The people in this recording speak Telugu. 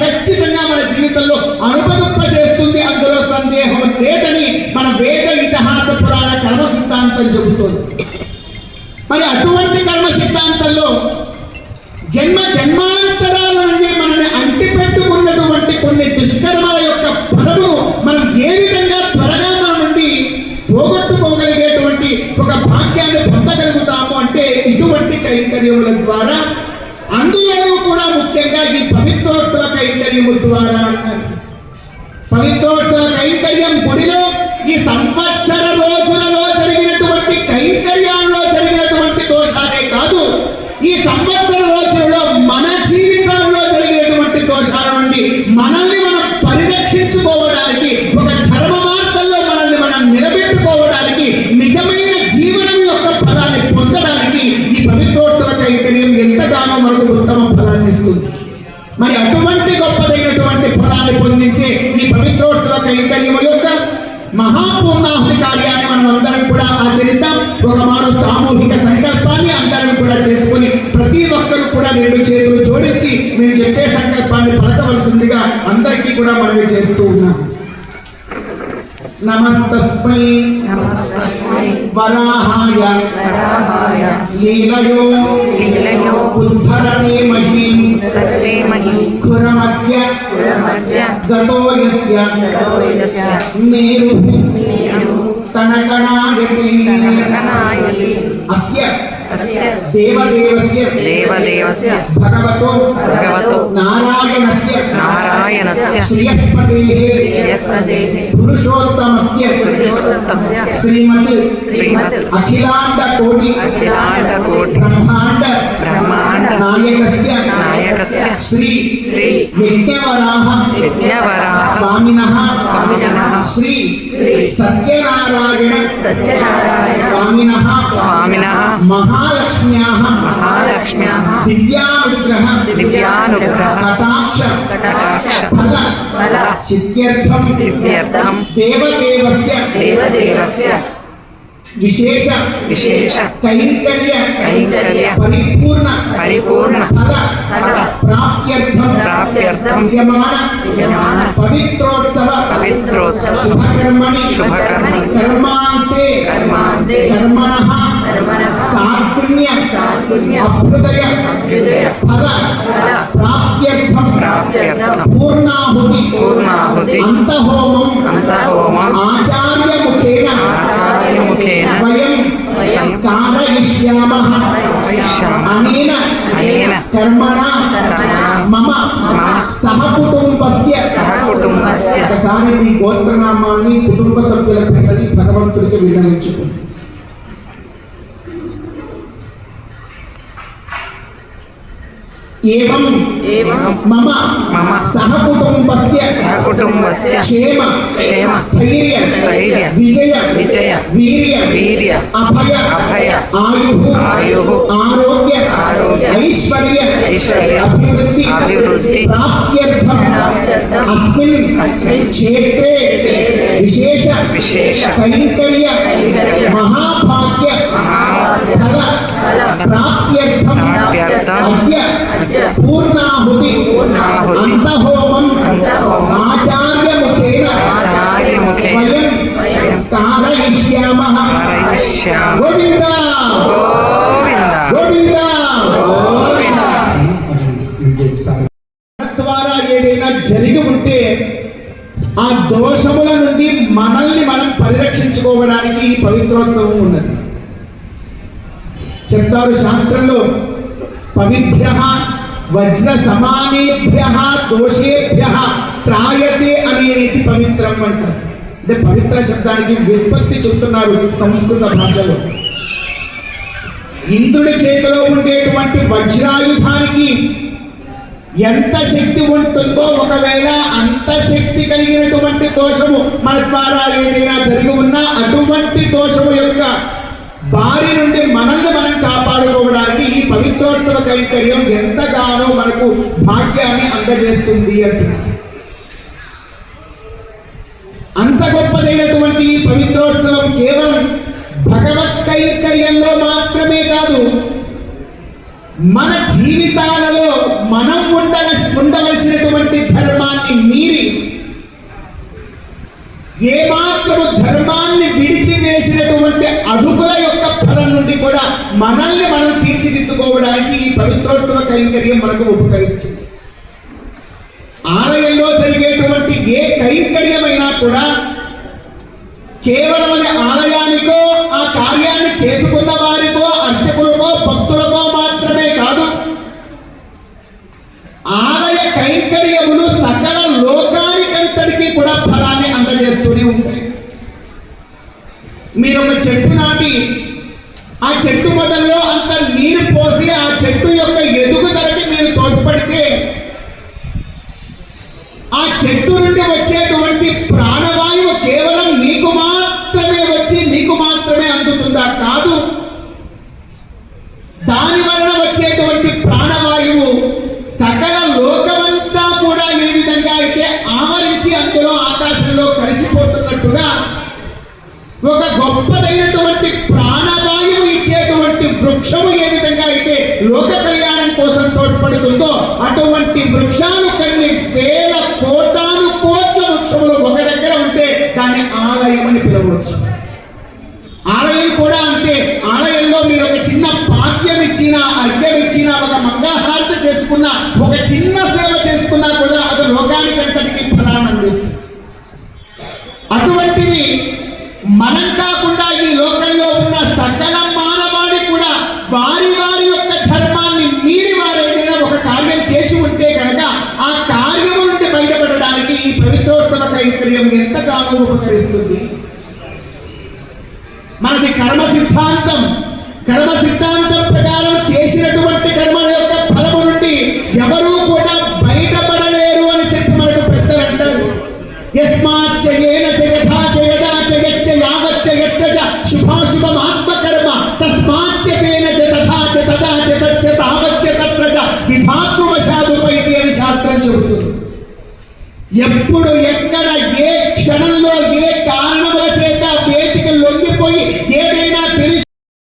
ఖచ్చితంగా మన జీవితంలో అనుభవింపజేస్తుంది అందులో సందేహం లేదని మన వేద ఇతిహాస పురాణ కర్మ సిద్ధాంతం చెబుతోంది. మరి అటువంటి కర్మ సిద్ధాంతంలో జన్మ జన్మాంతరాల నుండి మనల్ని అంటిపెట్టుకున్నటువంటి కొన్ని దుష్కర్మల యొక్క ఫలము మనం ఏ విధంగా త్వరగా మన నుండి పోగొట్టుకోగలిగేటువంటి ఒక భాగ్యాన్ని పొందగలుగుతాము అంటే ఇటువంటి కైంకర్యముల ద్వారా. అందు కూడా ముఖ్యంగా ఈ పవిత్రోత్సవ కైంకర్యము ద్వారా పవిత్రోత్సవ కైంకర్యం గుడిలో ఈ సంవత్సర రోజులలో జరిగినటువంటి కైంకర్యాల్లో జరిగినటువంటి దోషాలే కాదు. ఈ సంవత్సర ఇస్తుంది మరి అటువంటి గొప్పదైనటువంటి ఫలాన్ని పొందించే ఈ పవిత్రోత్సవ కైంకర్యము యొక్క మహాపూర్ణాహుతి కార్యాన్ని మనం అందరం కూడా ఆచరిద్దాం. ఒక మారు సామూహిక సంకల్పాన్ని అందరం కూడా చేసుకొని ప్రతి ఒక్కరు కూడా రెండు చేతులు జోడించి మేము చెప్పే సంకల్పాన్ని పలకవలసిందిగా అందరికీ కూడా మనవి చేస్తూ ఉన్నాం. నమస్తస్మై. నమస్తస్మై. వరాహాయ. వరాహాయ. లీలయో లీలయో ఉద్ధరతే మహీం తత్తేమహి ఖురమధ్య పురమధ్య గతో యస్య గతోయస్య మేరు మేరు తనకణాయతి తనకనాయతి అస్య అస్య దేవదేవస్య దేవదేవస్య భగవతో భగవతో నారాయణస్య నారాయణస్య శ్రియస్పతేః యత్పదేః పురుషోత్తమస్య పురుషోత్తమస్య శ్రీమత్ శ్రీమత్ అఖిలాండ కోటి అఖిలాండకోటి బ్రహ్మాండ బ్రహ్మాండ నాయకస్య నాయకస్య శ్రీ శ్రీ యజ్ఞవరాహ యజ్ఞవరాహ స్వామినః స్వామినః శ్రీ శ్రీ సత్యనారాయణ సత్యనారాయణ స్వామినః స్వామినః మహాలక్ష్మ్యాः మహాలక్ష్మ్యాः దివ్యానుగ్రహ దివ్యానుగ్రహ కటాక్ష కటాక్ష ఫల ఫల సిద్ధ్యర్థం సిద్ధ్యర్థం దేవదేవస్య దేవదేవస్య విశేష విశేష కైంకర్య కైంకర్య పరిపూర్ణ పరిపూర్ణ ఫల ఫల ప్రాప్త్యర్థం ప్రాప్త్యర్థం విద్యమాన విద్యమాన పవిత్రోత్సవ పవిత్రోత్సవ శుభకర్మణి. కర్మాంతే కర్మణః. సాత్పుణ్య అభ్యుదయ. ఫల. ప్రాప్త్యర్థం. పూర్ణాహుతి. అంతహోమం. ఆచార్యముఖేన. వయం. కారయిష్యామః అనేన. కర్మణా. మమ. ఒకసారి మీ గోత్రనామాన్ని కుటుంబ సభ్యుల పేరుని భగవంతుడికి విన్నవించుకుంది. एवं मम मम सहकुटुम्बस्य सहकुटुम्बस्य क्षेम क्षेम स्थैर्य स्थैर्य विजय विजय वीर्य वीर्य अभय अभय आयुः आयुः आरोग्य आरोग्य ऐश्वर्य ऐश्वर्य अभिवृद्धि अभिवृद्धि अस्मिन् अस्मिन् क्षेत्रे विशेष विशेष कैङ्कर्य महाभाग्य फल ద్వారా ఏదైనా జరిగి ఉంటే ఆ దోషముల నుండి మనల్ని మనం పరిరక్షించుకోవడానికి ఈ పవిత్రోత్సవం ఉన్నది. చెప్తారు శాస్త్రంలో పవిత్ర వజ్ర సమానేభ్య దోషేభ్య త్రాయతే అనే రీతి పవిత్రం అంటారు. అంటే పవిత్ర శబ్దానికి వ్యుత్పత్తి చెప్తున్నారు సంస్కృత భాషలో. ఇంద్రుడి చేతిలో ఉండేటువంటి వజ్రాయుధానికి ఎంత శక్తి ఉంటుందో ఒకవేళ అంత శక్తి కలిగినటువంటి దోషము మన ద్వారా ఏదైనా జరిగి ఉన్నా అటువంటి దోషము యొక్క భారీ పవిత్రోత్సవ కైంకర్యం ఎంతగానో మనకు భాగ్యాన్ని అందజేస్తుంది అంటున్నారు అంత గొప్పదైనటువంటి ఈ పవిత్రోత్సవం కేవలం భగవత్ కైంకర్యంలో మాత్రమే కాదు మన జీవితాలలో మనం ఉండవలసి ఉండవలసినటువంటి ధర్మాన్ని మీరి ఏమాత్రము ధర్మాన్ని విడిచివేసినటువంటి అడుగుల యొక్క ఫలం నుండి కూడా మనల్ని మనం తీర్చిదిద్దుకోవడానికి ఈ పవిత్రోత్సవ కైంకర్యం మనకు ఉపకరిస్తుంది. ఆలయంలో జరిగేటువంటి ఏ కైంకర్యమైనా కూడా కేవలం అది ఆలయానికో ఆ కార్యాన్ని చేసుకున్న వారికో అర్చకులకో భక్తులకో మాత్రమే కాదు. ఆలయ కైంకర్యములు సకల లోకానికంతటికీ కూడా ఫలాన్ని అందజేస్తూనే ఉంటాయి. మీరు ఒక చెట్టు నాటి ఆ చెట్టు మొదల్లో అంత నీరు పోసి ఆ చెట్టు యొక్క ఎదుగుదలకి మీరు తోడ్పడితే ఆ చెట్టు నుండి వచ్చేటువంటి ప్రాణవాయువు కేవలం నీకు మాత్రమే వచ్చి నీకు మాత్రమే అందుతుందా? కాదు. దాని వలన వచ్చేటువంటి ప్రాణవాయువు సకల లోకమంతా కూడా ఏ విధంగా అయితే ఆవరించి అందులో ఆకాశంలో కలిసిపోతున్నట్టుగా ఒక గొప్పదైనటువంటి ప్రాణ ఇచ్చేటువంటి వృక్షము ఏ విధంగా అయితే లోక కళ్యాణం కోసం తోడ్పడుతుందో అటువంటి వృక్షాలు కొన్ని వేల కోటాను కోట్ల వృక్షములు ఒక దగ్గర ఉంటే దాన్ని ఆలయం అని పిలవచ్చు ఆలయం కూడా అంతే ఆలయంలో మీరు ఒక చిన్న పాద్యం ఇచ్చిన అర్ఘ్యం ఇచ్చిన ఒక మంగళహారతి చేసుకున్న ఒక చిన్న సేవ చేసుకున్నా కూడా అది లోకానికంతటికి ఫలాన్ని అందిస్తుంది ఎప్పుడు ఎక్కడ ఏ క్షణంలో ఏ కారణం